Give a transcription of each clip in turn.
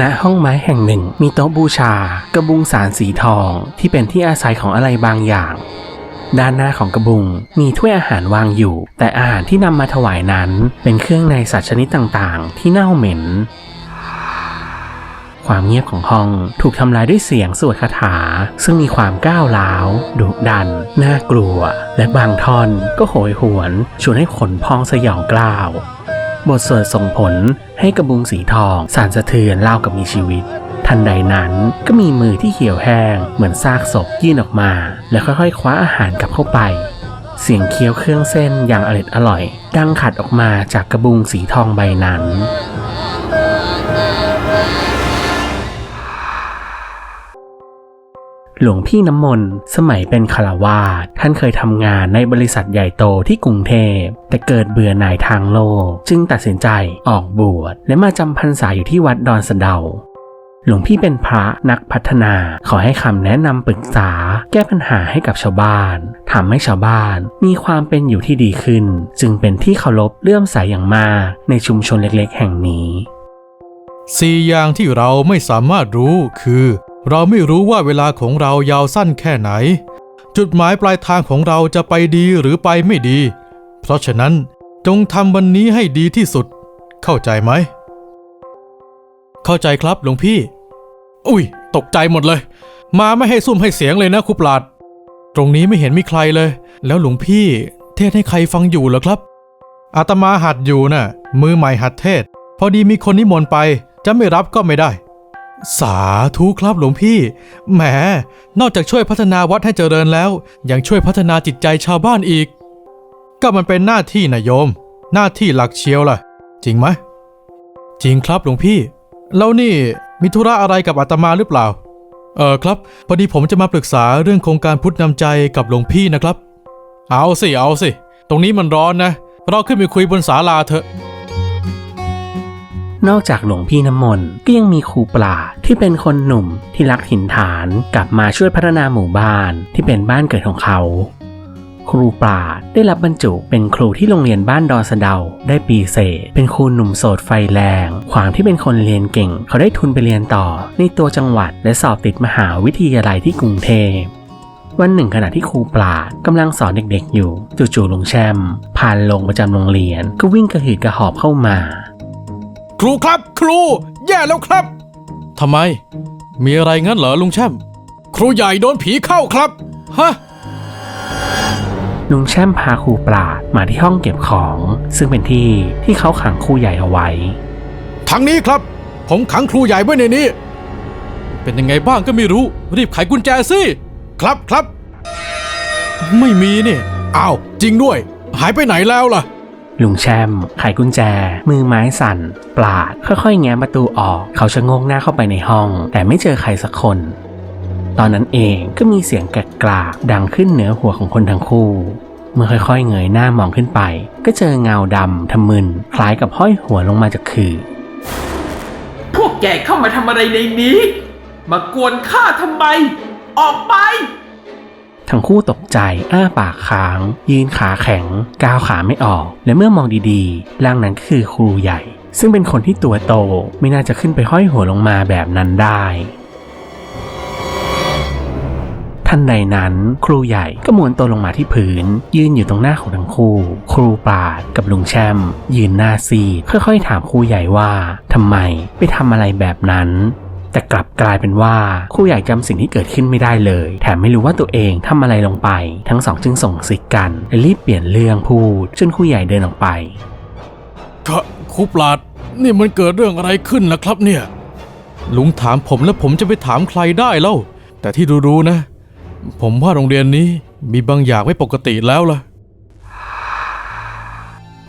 ณห้องไม้แห่งหนึ่งมีโต๊ะบูชากระบุงสารสีทองที่เป็นที่อาศัยของอะไรบางอย่าง ด้านหน้าของกระบุงมีถ้วยอาหารวางอยู่ แต่อาหารที่นำมาถวายนั้น เป็นเครื่องในสัตว์ชนิดต่างๆ ที่เน่าเหม็น ความเงียบของห้องถูกทำลายด้วยเสียงสวดคาถา ซึ่งมีความก้าวร้าวดุดัน น่ากลัว และบางท่อนก็โหยหวนชวนให้ขนพองสยองกล้าว บทสวดส่งผลให้กระบุงสีทองสั่นสะเทือนเล่ากับมีชีวิต ทันใดนั้นก็มีมือที่เหี่ยวแห้ง เหมือนซากศพยื่นออกมา แล้วค่อยๆ คว้าอาหารกลับเข้าไป เสียงเคี้ยวเครื่องเส้นอย่างอร็ดอร่อย ดังขัดออกมาจากกระบุงสีทองใบนั้น หลวงพี่น้ำมนต์สมัยเป็นคารวาสท่านเคยทำงานในบริษัทใหญ่โตที่กรุงเทพ แต่เกิดเบื่อหน่ายทางโลก จึงตัดสินใจออกบวชและมาจำพรรษาอยู่ที่วัดดอนสะเดาหลวงพี่เป็นพระนักพัฒนาขอให้คำแนะนำปรึกษา แก้ปัญหาให้กับชาวบ้านทำให้ชาวบ้าน มีความเป็นอยู่ที่ดีขึ้น จึงเป็นที่เคารพเลื่อมใสอย่างมากในชุมชนเล็กๆ แห่งนี้สี่อย่างที่เราไม่สามารถรู้คือ เราไม่รู้ว่าเวลาของเรายาวสั้นแค่ไหน จุดหมายปลายทางของเราจะไปดีหรือไปไม่ดี เพราะฉะนั้นจงทำวันนี้ให้ดีที่สุด เข้าใจไหม เข้าใจครับหลวงพี่ อุ้ย ตกใจหมดเลย มาไม่ให้ซุ่มให้เสียงเลยนะครูปราด ตรงนี้ไม่เห็นมีใครเลย แล้วหลวงพี่ เทศให้ใครฟังอยู่เหรอครับ อาตมาหัดอยู่น่ะ มือใหม่หัดเทศ พอดีมีคนนิมนต์ไป จะไม่รับก็ไม่ได้ สาธุครับหลวงพี่ แหม นอกจากช่วยพัฒนาวัดให้เจริญแล้ว ยังช่วยพัฒนาจิตใจชาวบ้านอีก ก็มันเป็นหน้าที่นะโยม หน้าที่หลักเชียวล่ะ จริงไหมจริงครับหลวงพี่ แล้วนี่มีธุระอะไรกับอาตมาหรือเปล่า เออครับ พอดีผมจะมาปรึกษาเรื่องโครงการพุทธนำใจกับหลวงพี่นะครับ เอาสิเอาสิ ตรงนี้มันร้อนนะ เราขึ้นไปคุยบนศาลาเถอะ นอกจากหลวงพี่น้ำมนต์ก็ยังมีครูปราที่เป็นคนหนุ่มที่รักถิ่นฐานกลับมาช่วยพัฒนาหมู่บ้านที่เป็นบ้านเกิดของเขา ครูปราดได้รับบรรจุเป็นครูที่โรงเรียนบ้านดอนสะเดา ได้ปีเศษ เป็นครูหนุ่มโสดไฟแรง ความที่เป็นคนเรียนเก่ง เขาได้ทุนไปเรียนต่อ ในตัวจังหวัดและสอบติดมหาวิทยาลัยที่กรุงเทพวันหนึ่งขณะที่ครูปราดกำลังสอนเด็กๆอยู่ จู่ๆลุงแชมผ่านลงประจำโรงเรียน ก็วิ่งกระหืดกระหอบเข้ามา ครูครับ ครู แย่แล้วครับ ทำไม มีอะไรงั้นเหรอลุงแช่มครูใหญ่โดนผีเข้าครับ ฮะ ลุงแช่มพาครูปราดมาที่ห้องเก็บของ ซึ่งเป็นที่ที่เขาขังครูใหญ่เอาไว้ทางนี้ครับ ผมขังครูใหญ่ไว้ในนี้ เป็นยังไงบ้างก็ไม่รู้ รีบไขกุญแจสิ ครับครับ ไม่มีนี่อ้าว จริงด้วย หายไปไหนแล้วล่ะ ลุงแช่มไขกุญแจ มือไม้สั่นปราด ค่อยๆ แง้มประตูออก เขาชะโงงหน้าเข้าไปในห้อง แต่ไม่เจอใครสักคน ตอนนั้นเองก็มีเสียงแกรกกรากดังขึ้นเหนือหัวของคนทั้งคู่ เมื่อค่อยๆ เงยหน้ามองขึ้นไป ก็เจอเงาดำทะมึน คล้ายกับห้อยหัวลงมาจากคือพวกแกเข้ามาทำอะไรในนี้ มากวนข้าทำไม ออกไป ทั้งคู่ตกใจ อ้าปากค้าง ยืนขาแข็ง ก้าวขาไม่ออก และเมื่อมองดีๆ ร่างนั้นก็คือครูใหญ่ ซึ่งเป็นคนที่ตัวโต ไม่น่าจะขึ้นไปห้อยหัวลงมาแบบนั้นได้ทันใดนั้นครูใหญ่ก็มวนตัวลงมาที่พื้น ยืนอยู่ตรงหน้าของทั้งคู่ ครูปาดกับลุงแชมยืนหน้าซีดค่อยๆ ถามครูใหญ่ว่าทำไมไปทำอะไรแบบนั้น แต่กลับกลายเป็นว่าครูใหญ่จำสิ่งที่เกิดขึ้นไม่ได้เลย แถมไม่รู้ว่าตัวเองทำอะไรลงไป ทั้งสองจึงส่งสิกกันและรีบเปลี่ยนเรื่องพูดจนครูใหญ่เดินออกไปก็ครูปราดนี่มันเกิดเรื่องอะไรขึ้นล่ะครับเนี่ย ลุงถามผมแล้วผมจะไปถามใครได้เล่า แต่ที่รู้ๆนะ ผมว่าโรงเรียนนี้มีบางอย่างไม่ปกติแล้วล่ะ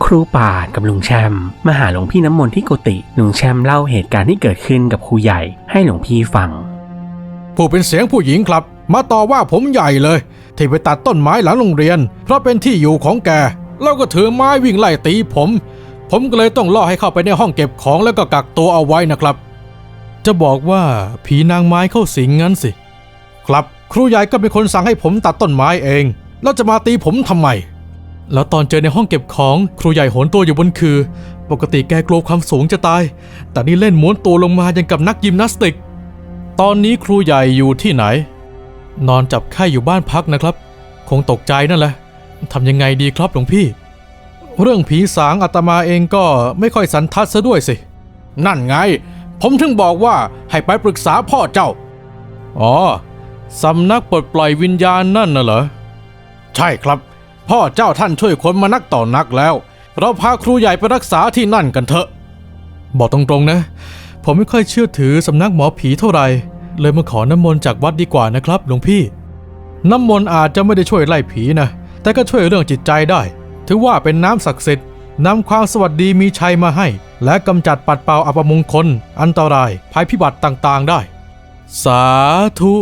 ครูปาดกับลุงแชมมาหาหลวงพี่น้ำมนต์ที่กุฏิลุงแชมเล่าเหตุการณ์ที่เกิดขึ้นกับครูใหญ่ให้หลวงพี่ฟัง ผู้เป็นเสียงผู้หญิงครับ มาต่อว่าผมใหญ่เลย ที่ไปตัดต้นไม้หลังโรงเรียน เพราะเป็นที่อยู่ของแกแล้วก็ถือไม้วิ่งไล่ตีผม ผมก็เลยต้องล่อให้เข้าไปในห้องเก็บของแล้วก็กักตัวเอาไว้นะครับ จะบอกว่าผีนางไม้เข้าสิงงั้นสิ ครับ ครูใหญ่ก็เป็นคนสั่งให้ผมตัดต้นไม้เอง แล้วจะมาตีผมทำไม แล้วตอนเจอในห้องเก็บของครูใหญ่โหนตัวอยู่บนคือ ปกติแกกลัวความสูงจะตาย แต่นี่เล่นม้วนตัวลงมายังกับนักยิมนาสติก ตอนนี้ครูใหญ่อยู่ที่ไหน นอนจับไข้อยู่บ้านพักนะครับ คงตกใจนั่นแหละทำยังไงดีครับหลวงพี่ เรื่องผีสางอาตมาเองก็ไม่ค่อยสันทัดซะด้วยสิ นั่นไง ผมถึงบอกว่าให้ไปปรึกษาพ่อเจ้า อ๋อสำนักปลดปล่อยวิญญาณนั่นน่ะเหรอ ใช่ครับ พ่อเจ้าท่านช่วยคนมานักต่อนักแล้ว เราพาครูใหญ่ไปรักษาที่นั่นกันเถอะ บอกตรงๆนะ ผมไม่ค่อยเชื่อถือสำนักหมอผีเท่าไหร่ เลยมาขอน้ำมนต์จากวัดดีกว่านะครับหลวงพี่ น้ำมนต์อาจจะไม่ได้ช่วยไล่ผีนะ แต่ก็ช่วยเรื่องจิตใจได้ ถือว่าเป็นน้ำศักดิ์สิทธิ์นำความสวัสดีมีชัยมาให้ และกำจัดปัดเป่าอัปมงคล อันตราย ภัยพิบัติต่างๆได้ สาธุ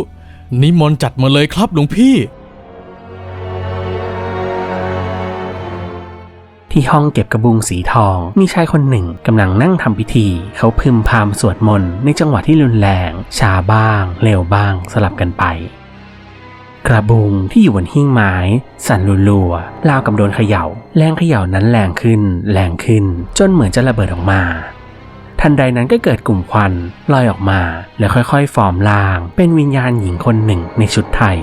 นิมนต์จัดมาเลยครับหลวงพี่ ที่ห้องเก็บกระบุงสีทอง มีชายคนหนึ่งกำลังนั่งทำพิธี เขาพึมพำสวดมนต์ในจังหวะที่รุนแรง ช้าบ้าง เร็วบ้างสลับกันไป กระบุงที่อยู่บนหิ้งไม้ สั่นรัวๆราวกับโดนเขย่า แรงเขย่านั้นแรงขึ้น แรงขึ้น จนเหมือนจะระเบิดออกมาทันใดนั้นก็เกิดกลุ่มควันลอยออกมา แล้วค่อยๆฟอร์มร่าง เป็นวิญญาณหญิงคนหนึ่งในชุดไทย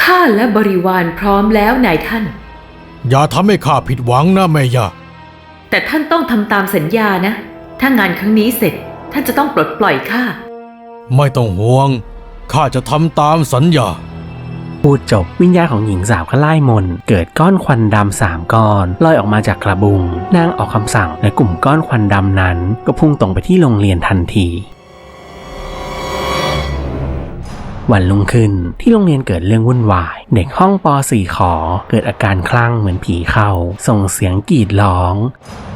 ข้าและบริวารพร้อมแล้วนายท่าน อย่าทำให้ข้าผิดหวังนะแม่ยาแต่ท่านต้องทำตามสัญญานะ ถ้างานครั้งนี้เสร็จท่านจะต้องปลดปล่อยข้า ไม่ต้องห่วง ข้าจะทำตามสัญญา พูดจบวิญญาณของหญิงสาวก็ไล่มนต์เกิดก้อนควันดำสามก้อนลอยออกมาจากกระบุงนางออกคำสั่งและกลุ่มก้อนควันดำนั้น ก็พุ่งตรงไปที่โรงเรียนทันที วันรุ่งขึ้นที่โรงเรียนเกิดเรื่องวุ่นวาย เด็กห้องป .4 ขอเกิดอาการคลั่งเหมือนผีเข้า ส่งเสียงกรีดร้อง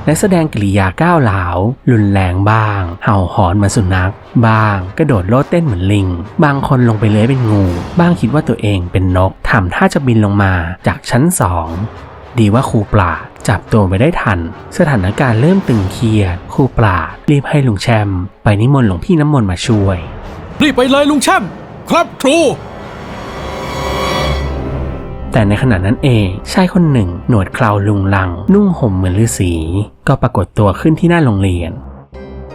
และแสดงกิริยาก้าวหลาว รุนแรงบ้าง เห่าหอนเหมือนสุนัข บ้าง กระโดดโลดเต้นเหมือนลิง บางคนลงไปเลื้อยเป็นงู บ้างคิดว่าตัวเองเป็นนกทำท่าจะบินลงมาจากชั้นสองดีว่าครูปราจับตัวไปได้ทัน สถานการณ์เริ่มตึงเครียดครูปรารีบให้ลุงแชมป์ไปนิมนต์หลวงพี่น้ำมนต์มาช่วย รีบไปเลยลุงแชม ครับครู แต่ในขณะนั้นเองชายคนหนึ่ง หนวดเคราลุงลัง นุ่งห่มเหมือนฤาษีก็ปรากฏตัวขึ้นที่หน้าโรงเรียน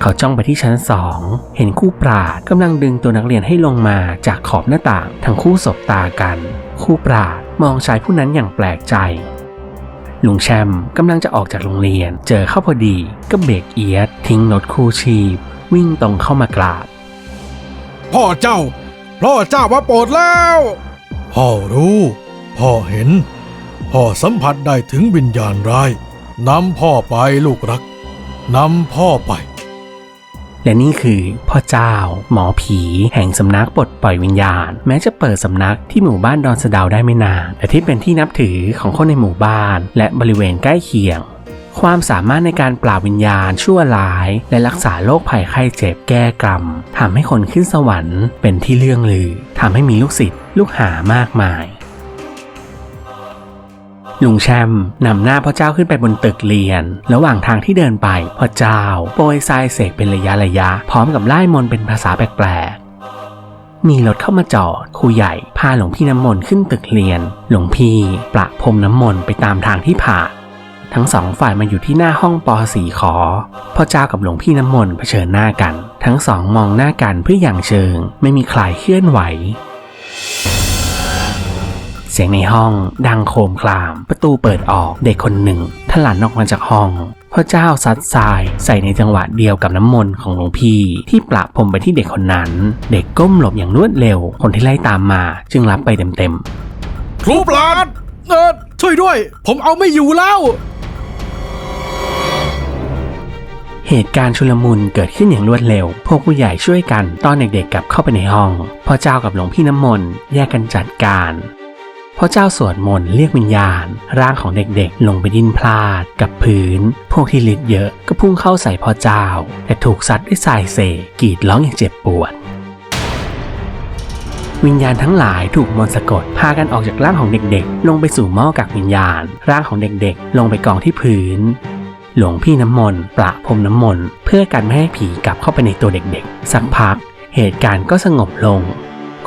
เขาจ้องไปที่ชั้นสองเห็นครู่ปราดกำลังดึงตัวนักเรียนให้ลงมาจากขอบหน้าต่างทั้งคู่สบตากันครู่ปราดมองชายผู้นั้นอย่างแปลกใจลุงแชมป์กำลังจะออกจากโรงเรียน เจอเข้าพอดีก็เบรกเอียด ทิ้งรถคู่ชีพ วิ่งตรงเข้ามากราบ พ่อเจ้า พ่อเจ้ามาโปรดแล้ว พ่อรู้ พ่อเห็น พ่อสัมผัสได้ถึงวิญญาณร้ายนำพ่อไปลูกรักนำพ่อไป และนี่คือพ่อเจ้า หมอผีแห่งสำนักปลดปล่อยวิญญาณ แม้จะเปิดสำนักที่หมู่บ้านดอนสะดาวได้ไม่นาน แต่ที่เป็นที่นับถือของคนในหมู่บ้าน และบริเวณใกล้เคียง ความสามารถในการปราบวิญญาณชั่วร้าย และรักษาโรคภัยไข้เจ็บแก้กรรมทำให้คนขึ้นสวรรค์เป็นที่เลื่องลือทำให้มีลูกศิษย์ลูกหามากมายลุงแชมป์นำหน้าพ่อเจ้าขึ้นไปบนตึกเรียน ระหว่างทางที่เดินไปพ่อเจ้า โปรยทรายเสกเป็นระยะระยะ พร้อมกับไล่มนเป็นภาษาแปลกๆ มีรถเข้ามาจอดครูใหญ่พาหลวงพี่น้ำมนต์ขึ้นตึกเรียน หลวงพี่ประพรมน้ำมนต์ไปตามทางที่ผ่าน ทั้งสองฝ่ายมาอยู่ที่หน้าห้องป .4 ขอพ่อเจ้ากับหลวงพี่น้ำมนต์เผชิญหน้ากัน ทั้งสองมองหน้ากันเพื่ออย่างเชิง ไม่มีใครเคลื่อนไหว เสียงในห้องดังโครมคราม ประตูเปิดออกเด็กคนหนึ่งทะลันออกมาจากห้องพ่อเจ้าซัดทรายใส่ในจังหวะเดียวกับน้ำมนต์ของหลวงพี่ที่ประพรมไปที่เด็กคนนั้น เด็กก้มหลบอย่างรวดเร็ว คนที่ไล่ตามมาจึงรับไปเต็มครูปราดเออช่วยด้วย ผมเอาไม่อยู่แล้ว เหตุการณ์ชุลมุนเกิดขึ้นอย่างรวดเร็ว พวกผู้ใหญ่ช่วยกันตอนเด็กๆกลับเข้าไปในห้อง พ่อเจ้ากับหลวงพี่น้ำมนต์แยกกันจัดการพ่อเจ้าสวดมนต์เรียกวิญญาณ ร่างของเด็กๆ ลงไปดิ้นพลาด กับพื้น พวกที่ฤทธิ์เยอะก็พุ่งเข้าใส่พ่อเจ้า แต่ถูกซัดด้วยสายเสกกรีดร้องอย่างเจ็บปวด วิญญาณทั้งหลายถูกมนต์สะกดพากันออกจากร่างของเด็กๆ ลงไปสู่หม้อกักวิญญาณ ร่างของเด็กๆ ลงไปกองที่พื้น หลวงพี่น้ำมนต์ประพรมน้ำมนต์เพื่อกันไม่ให้ผีกลับเข้าไปในตัวเด็กๆ สักพัก เหตุการณ์ก็สงบลง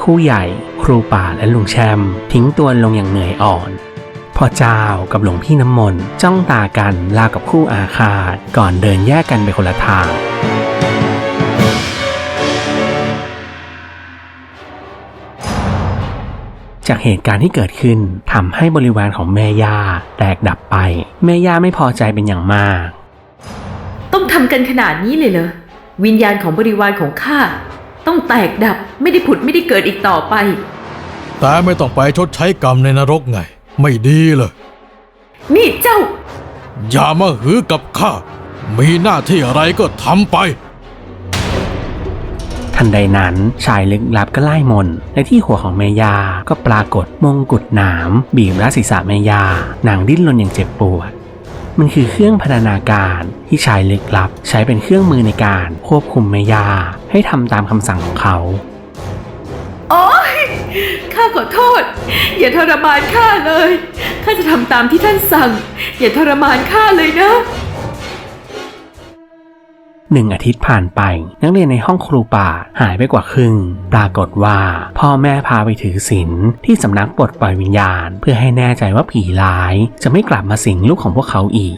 คู่ใหญ่ ครูป่าและลุงแชมป์ทิ้งตัวลงอย่างเหนื่อยอ่อนพ่อเจ้ากับหลวงพี่น้ำมนต์จ้องตากันลากับคู่อาฆาตก่อนเดินแยกกันไปคนละทาง จากเหตุการณ์ที่เกิดขึ้นทำให้บริวารของแม่ย่าแตกดับไป แม่ย่าไม่พอใจเป็นอย่างมาก ต้องทำกันขนาดนี้เลยเหรอวิญญาณของบริวารของข้าต้องแตกดับไม่ได้ผุดไม่ได้เกิดอีกต่อไป แต่ไม่ต้องไปชดใช้กรรมในนรกไง ไม่ดีเลยนี่เจ้า อย่ามาหือกับข้า มีหน้าที่อะไรก็ทำไป ทันใดนั้นชายลึกลับก็ไล่มนต์และที่หัวของแม่ยาก็ปรากฏมงกุฎหนามบีบรัดศีรษะแม่ยานางดิ้นรนอย่างเจ็บปวด มันคือเครื่องพัฒนาการที่ชายลึกลับใช้เป็นเครื่องมือในการควบคุมแม่ยาให้ทำตามคำสั่งของเขาโอ๊ยข้าขอโทษ อย่าทรมานข้าเลย ข้าจะทำตามที่ท่านสั่ง อย่าทรมานข้าเลยนะ หนึ่งอาทิตย์ผ่านไป นักเรียนในห้องครูป่าหายไปกว่าครึ่ง ปรากฏว่าพ่อแม่พาไปถือศีลที่สำนักปลดปล่อยวิญญาณ เพื่อให้แน่ใจว่าผีร้าย จะไม่กลับมาสิงลูกของพวกเขาอีก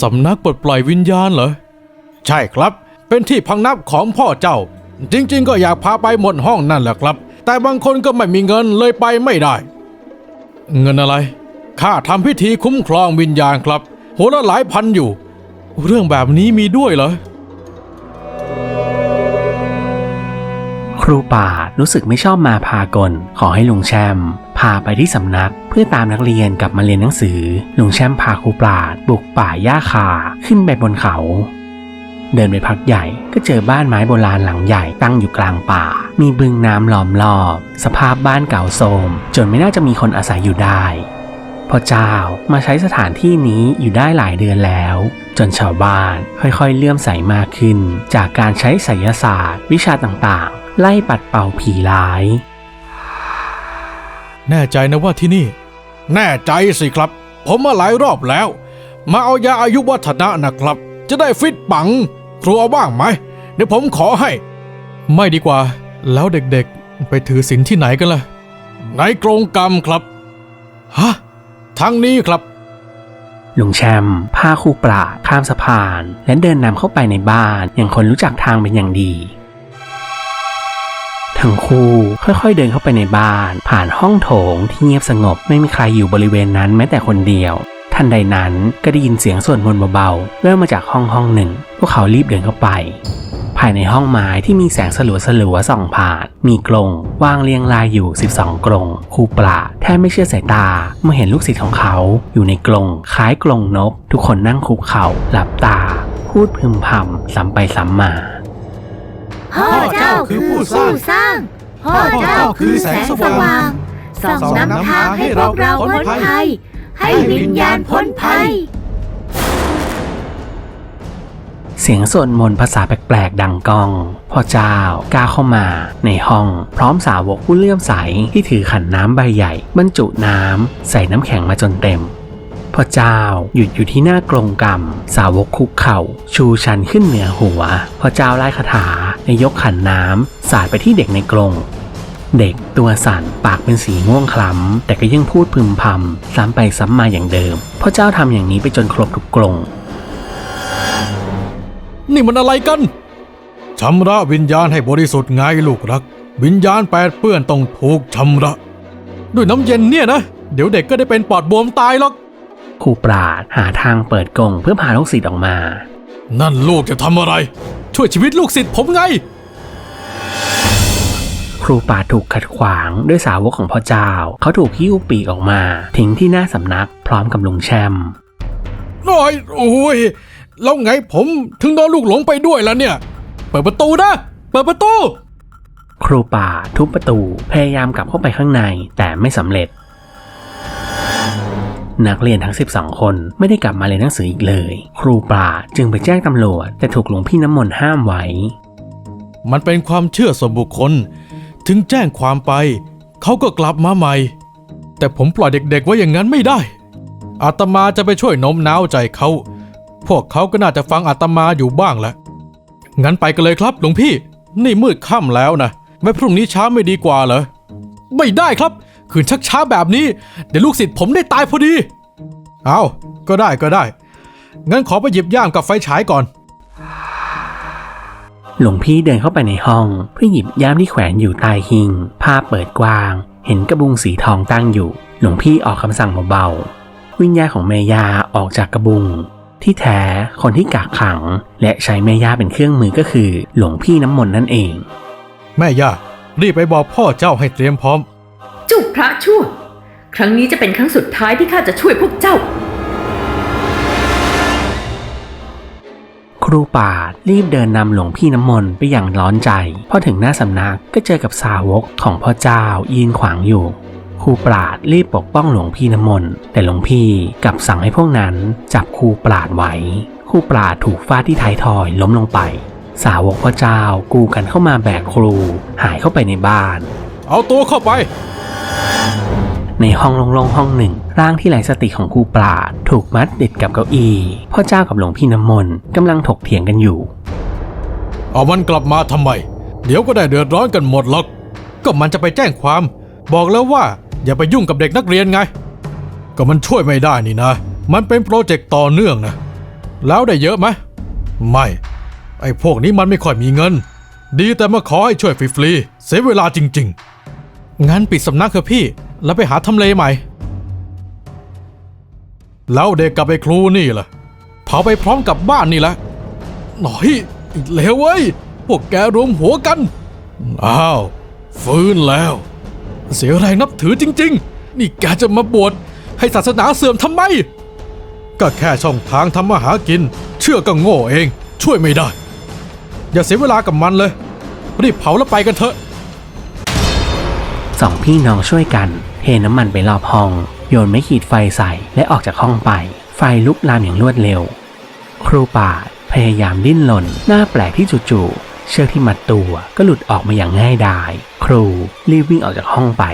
สำนักปลดปล่อยวิญญาณเหรอ ใช่ครับ เป็นที่พังนับของพ่อเจ้า จริงๆ ก็อยากพาไปหมดห้องนั่นแหละครับ แต่บางคนก็ไม่มีเงินเลยไปไม่ได้ เงินอะไรข้าทำพิธีคุ้มครองวิญญาณครับหัวละหลายพันอยู่ เรื่องแบบนี้มีด้วยเหรอ ครูป่ารู้สึกไม่ชอบมาพากล ขอให้ลุงแชมป์พาไปที่สำนักเพื่อตามนักเรียนกลับมาเรียนหนังสือ ลุงแชมป์พาครูปราดบุกป่าหญ้าคาขึ้นไปบนเขา เดินไปพักใหญ่ก็เจอบ้านไม้โบราณหลังใหญ่ตั้งอยู่กลางป่า มีบึงน้ำล้อมรอบ สภาพบ้านเก่าโทรมจนไม่น่าจะมีคนอาศัยอยู่ได้พ่อเจ้ามาใช้สถานที่นี้อยู่ได้หลายเดือนแล้ว จนชาวบ้านค่อยๆเลื่อมใสมากขึ้น จากการใช้ไสยศาสตร์ วิชาต่างๆ ไล่ปัดเป่าผีร้าย แน่ใจนะว่าที่นี่ แน่ใจสิครับ ผมมาหลายรอบแล้ว มาเอายาอายุวัฒนะนะครับ จะได้ฟิตปัง ครัวบ้างไหม เดี๋ยวผมขอให้ ไม่ดีกว่า แล้วเด็กๆ ไปถือศีลที่ไหนกันล่ะ ในกรงกรรมครับ ฮะทางนี้ครับ ลุงแชมป์พาครูปราดข้ามสะพาน และเดินนำเข้าไปในบ้าน อย่างคนรู้จักทางเป็นอย่างดี ทั้งคู่ค่อยๆเดินเข้าไปในบ้าน ผ่านห้องโถงที่เงียบสงบไม่มีใครอยู่บริเวณนั้นแม้แต่คนเดียว ทันใดนั้นก็ได้ยินเสียงสวดมนต์เบาๆแว่วมาจากห้องห้องหนึ่ง พวกเขารีบเดินเข้าไปายในห้องไม้ที่มีแสงสลัวสลัวส่องผ่าน มีกรงวางเรียงรายอยู่ 12 กรงครูปลาแทบไม่เชื่อสายตาเมื่อเห็นลูกศิษย์ของเขาอยู่ในกรงคล้ายกรงนก ทุกคนนั่งคุกเข่าหลับตา พูดพึมพำซ้ำไปซ้ำมา พ่อเจ้าคือผู้สร้างพ่อเจ้าคือแสงสว่างส่องนำทางให้พวกเราพ้นภัย ให้วิญญาณพ้นภัย เสียงสวดมนต์ภาษาแปลกๆ ดังก้อง พ่อเจ้าก้าวเข้ามา ในห้อง พร้อมสาวกผู้เลื่อมใสที่ถือขันน้ำใบใหญ่ บรรจุน้ำ ใส่น้ำแข็งมาจนเต็มพ่อเจ้าหยุดอยู่ที่หน้ากรงกรรม สาวกคุกเข่า ชูชันขึ้นเหนือหัวพ่อเจ้าไล่คาถาและยกขันน้ำสาดไปที่เด็กในกรงเด็กตัวสั่นปากเป็นสีม่วงคล้ำ แต่ก็ยังพูดพึมพำซ้ำไปซ้ำมาอย่างเดิมพ่อเจ้าทำอย่างนี้ไปจนครบทุกกรง นี่มันอะไรกัน ชำระวิญญาณให้บริสุทธิ์ไงลูกรัก วิญญาณแปดเปื้อนต้องถูกชำระ ด้วยน้ำเย็นเนี่ยนะ เดี๋ยวเด็กก็ได้เป็นปอดบวมตายหรอกครูปราดหาทางเปิดกรงเพื่อพาลูกศิษย์ออกมา นั่นลูกจะทำอะไร ช่วยชีวิตลูกศิษย์ผมไง ครูปราดถูกขัดขวางด้วยสาวกของพ่อเจ้า เขาถูกหิ้วปีกออกมา ทิ้งที่หน้าสำนักพร้อมกับลุงแชมป์น้อยโอ้ย แล้วไงผมถึงโดนลูกหลงไปด้วยล่ะเนี่ย เปิดประตูนะ เปิดประตู ครูป่าดทุบประตูพยายามกลับเข้าไปข้างในแต่ไม่สำเร็จ นักเรียนทั้ง 12 คนไม่ได้กลับมาเรียนหนังสืออีกเลย ครูปราดจึงไปแจ้งตำรวจแต่ถูกหลวงพี่น้ำมนต์ห้ามไว้ มันเป็นความเชื่อส่วนบุคคล ถึงแจ้งความไป เขาก็กลับมาใหม่ แต่ผมปล่อยเด็กๆไว้อย่างนั้นไม่ได้อาตมาจะไปช่วยโน้มน้าวใจเขา พวกเขาก็น่าจะฟังอาตมาอยู่บ้างแหละ งั้นไปกันเลยครับหลวงพี่ นี่มืดค่ำแล้วนะไม่พรุ่งนี้เช้าไม่ดีกว่าเหรอ ไม่ได้ครับ คืนชักช้าแบบนี้ เดี๋ยวลูกศิษย์ผมได้ตายพอดี เอาก็ได้ก็ได้ งั้นขอไปหยิบย่ามกับไฟฉายก่อน หลวงพี่เดินเข้าไปในห้อง เพื่อหยิบย่ามที่แขวนอยู่ใต้หิงผ้าเปิดกว้าง เห็นกระบุงสีทองตั้งอยู่ หลวงพี่ออกคำสั่งเบาๆ วิญญาณของเมยาออกจากกระบุง ที่แท้คนที่กักขัง และใช้เมยาเป็นเครื่องมือก็คือ หลวงพี่น้ำมนต์นั่นเอง แม่ย่ารีบไปบอกพ่อเจ้าให้เตรียมพร้อมจุกพระชั่ว ครั้งนี้จะเป็นครั้งสุดท้ายที่ข้าจะช่วยพวกเจ้า ครูป่าดรีบเดินนำหลวงพี่น้ำมนต์ไปอย่างร้อนใจ พอถึงหน้าสำนักก็เจอกับสาวกของพ่อเจ้ายืนขวางอยู่ ครูปราดรีบปกป้องหลวงพี่น้ำมนต์แต่หลวงพี่กลับสั่งให้พวกนั้นจับครูปราดไว้ครูปราดถูกฟาดที่ท้ายทอยล้มลงไป สาวกพ่อเจ้ากูกันเข้ามาแบกครู หายเข้าไปในบ้าน เอาตัวเข้าไป ในห้องโล่งๆห้องหนึ่ง ร่างที่ไร้สติของครูปราดถูกมัดติดกับเก้าอี้พ่อเจ้ากับหลวงพี่น้ำมนต์กำลังถกเถียงกันอยู่ เอามันกลับมาทำไม เดี๋ยวก็ได้เดือดร้อนกันหมดหรอก ก็มันจะไปแจ้งความ บอกแล้วว่า อย่าไปยุ่งกับเด็กนักเรียนไง ก็มันช่วยไม่ได้นี่นะ มันเป็นโปรเจกต์ต่อเนื่องนะ แล้วได้เยอะไหมไม่ ไอ้พวกนี้มันไม่ค่อยมีเงิน ดีแต่มาขอให้ช่วยฟรีๆเสียเวลาจริง ๆ งั้นปิดสำนักเถอะพี่ แล้วไปหาทำเลใหม่ แล้วเด็กกับไอ้ครูนี่ล่ะเผาไปพร้อมกับบ้านนี่แหละ หน่อยเลวเว้ย พวกแกรวมหัวกัน อ้าว ฟื้นแล้ว เสียแรงนับถือจริง ๆ นี่แกจะมาบวชให้ศาสนาเสื่อมทำไม ก็แค่ช่องทางทำมาหากิน เชื่อก็โง่เอง ช่วยไม่ได้ อย่าเสียเวลากับมันเลย รีบเผาแล้วไปกันเถอะ สองพี่น้องช่วยกัน เทน้ำมันไปรอบห้อง โยนไม้ขีดไฟใส่และออกจากห้องไป ไฟลุกลามอย่างรวดเร็ว ครูป่าพยายามดิ้นรนหน้าแปลกที่จู่ๆ เชือกที่มัดตัวก็หลุดออกมาอย่างง่ายดาย ครูรีบวิ่งออกจากห้องไป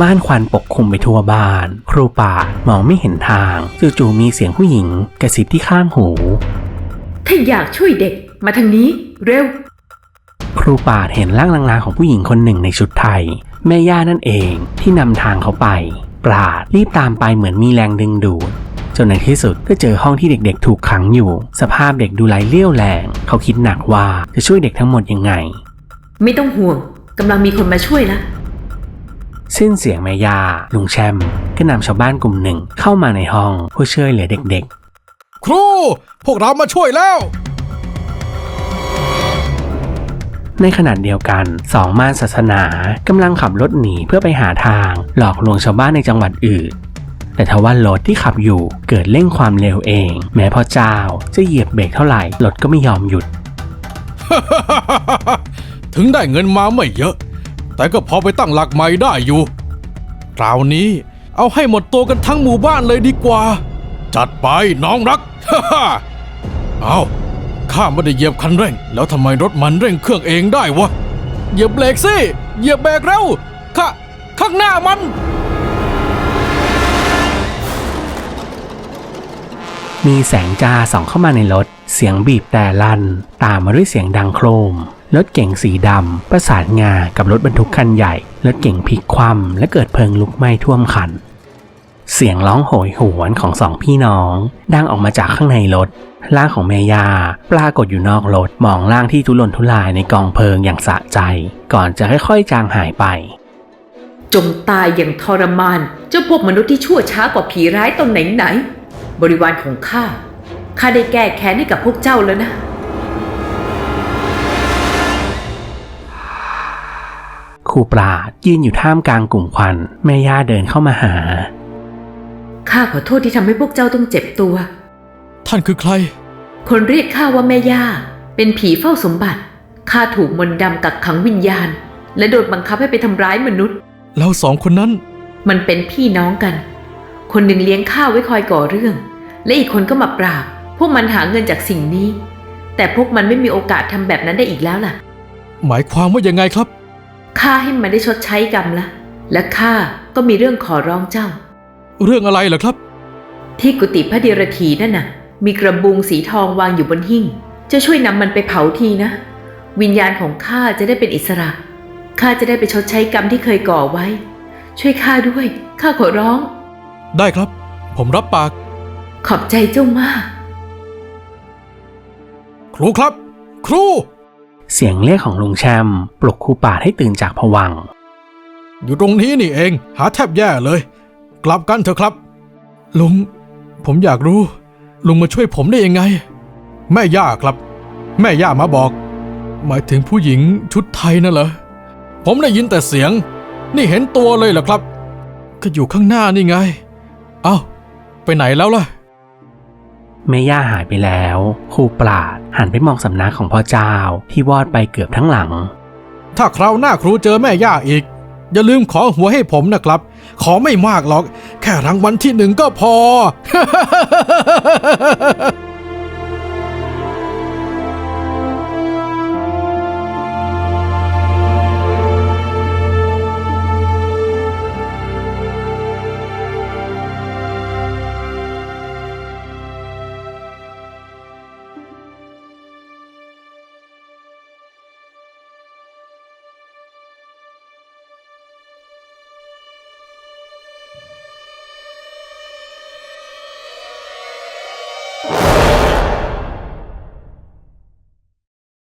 ม่านควันปกคลุมไปทั่วบ้าน ครูป่าดมองไม่เห็นทางจู่ๆมีเสียงผู้หญิงกระซิบที่ข้างหู ถ้าอยากช่วยเด็กมาทางนี้เร็ว ครูป่าดเห็นร่างลางๆของผู้หญิงคนหนึ่งในชุดไทย แม่ย่านั่นเองที่นำทางเขาไป ปราดรีบตามไปเหมือนมีแรงดึงดูด จนในที่สุดก็เจอห้องที่เด็กๆ ถูกขังอยู่ สภาพเด็กดูไร้เลี้ยวแรง เขาคิดหนักว่าจะช่วยเด็กทั้งหมดยังไง ไม่ต้องห่วงกำลังมีคนมาช่วยแล้วสิ้นเสียงแม่ย่าลุงแชมป์ก็นำชาวบ้านกลุ่มหนึ่งเข้ามาในห้องเพื่อช่วยเหลือเด็กครู พวกเรามาช่วยแล้วๆในขณะเดียวกันสองม่านศาสนากำลังขับรถหนีเพื่อไปหาทาง หลอกลวงชาวบ้านในจังหวัดอื่น แต่ทว่ารถที่ขับอยู่เกิดเร่งความเร็วเอง แม้พ่อเจ้าจะเหยียบเบรกเท่าไหร่รถก็ไม่ยอมหยุด ถึงได้เงินมาไม่เยอะ แต่ก็พอไปตั้งหลักใหม่ได้อยู่คราวนี้เอาให้หมดตัวกันทั้งหมู่บ้านเลยดีกว่า จัดไปน้องรัก เอาข้าไม่ได้เหยียบคันเร่ง แล้วทำไมรถมันเร่งเครื่องเองได้วะ เหยียบเบรกสิ เหยียบเบรกเร็วข้าข้างหน้ามัน มีแสงจ้าส่องเข้ามาในรถ เสียงบีบแต่ลั่น ตามมาด้วยเสียงดังโครม รถเก๋งสีดำประสานงากับรถบรรทุกคันใหญ่ รถเก๋งพลิกคว่ำและเกิดเพลิงลุกไหม้ท่วมคัน เสียงร้องโหยหวนของสองพี่น้อง ดังออกมาจากข้างในรถ ร่างของแม่ยาปรากฏอยู่นอกรถ มองร่างที่ทุรนทุรายในกองเพลิงอย่างสะใจ ก่อนจะค่อยๆจางหายไปจงตายอย่างทรมาน เจ้าพวกมนุษย์ที่ชั่วช้ากว่าผีร้ายตนไหนไหน บริวารของข้า ข้าได้แก้แค้นให้กับพวกเจ้าแล้วนะ ครูปราดยืนอยู่ท่ามกลางกลุ่มควันแม่ย่าเดินเข้ามาหา ข้าขอโทษที่ทำให้พวกเจ้าต้องเจ็บตัว ท่านคือใคร คนเรียกข้าว่าแม่ย่า เป็นผีเฝ้าสมบัติ ข้าถูกมนต์ดำกักขังวิญญาณ และโดนบังคับให้ไปทำร้ายมนุษย์ แล้วสองคนนั้น มันเป็นพี่น้องกัน คนหนึ่งเลี้ยงข้าวไว้คอยก่อเรื่อง และอีกคนก็มาปราบ พวกมันหาเงินจากสิ่งนี้ แต่พวกมันไม่มีโอกาสทำแบบนั้นได้อีกแล้วล่ะ หมายความว่ายังไงครับ ข้าให้มันได้ชดใช้กรรมละ และข้าก็มีเรื่องขอร้องเจ้า เรื่องอะไรเหรอครับ ที่กุฏิพระเดรธีนั่นน่ะ มีกระบุงสีทองวางอยู่บนหิ้ง จะช่วยนำมันไปเผาทีนะ วิญญาณของข้าจะได้เป็นอิสระ ข้าจะได้ไปชดใช้กรรมที่เคยก่อไว้ ช่วยข้าด้วย ข้าขอร้อง ได้ครับ ผมรับปาก ขอบใจเจ้ามาก ครูครับ ครู เสียงเรียกของลุงแชมป์ปลุกครูป่าดให้ตื่นจากผวังค์อยู่ตรงนี้นี่เอง หาแทบแย่เลย กลับกันเถอะครับ ลุง ผมอยากรู้ ลุงมาช่วยผมได้ยังไง แม่ย่าครับ แม่ย่ามาบอก หมายถึงผู้หญิงชุดไทยน่ะเหรอ ผมได้ยินแต่เสียง นี่เห็นตัวเลยเหรอครับ ก็อยู่ข้างหน้านี่ไงเอ้าไปไหนแล้วล่ะแม่ย่าหายไปแล้วครูปราดหันไปมองสำนักของพ่อเจ้าที่วอดไปเกือบทั้งหลัง ถ้าคราวหน้าครูเจอแม่ย่าอีก อย่าลืมขอหัวให้ผมนะครับ ขอไม่มากหรอก แค่รางวัลที่หนึ่งก็พอ